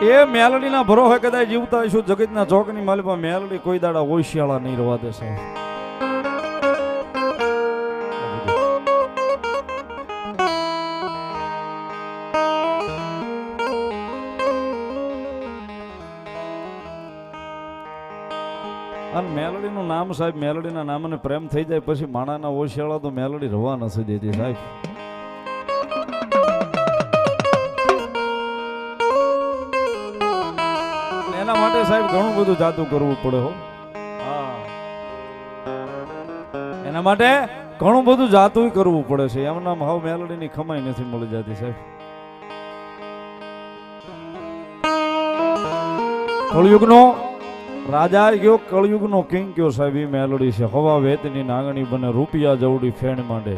એ મેલડીના હોય કદાચ જીવતા હશું. જગતના ચોકની માલિપા મેલડી કોઈ દાડા ઓશિયાળા નહીં રવા દેશે. અને મેલડીનું નામ સાહેબ, મેલડીના નામને પ્રેમ થઈ જાય, પછી માણાના ઓશિયાળા તો મેલડી રવા નથી દેતી સાહેબ. એના માટે સાહેબ ઘણું બધું જાદુ કરવું પડે હો. એના માટે ઘણું બધું જાતું કરવું પડે છે. એમના હાવ મેલડીની ખમાઈ નથી મળી જતી સાહેબ. કળયુગનો રાજા ગયો, કળયુગનો કિંગ કયો સાહેબ, એ મેલડી છે. હવા વેતની નાગણી બને, રૂપિયા જવડી ફેણ માંડે.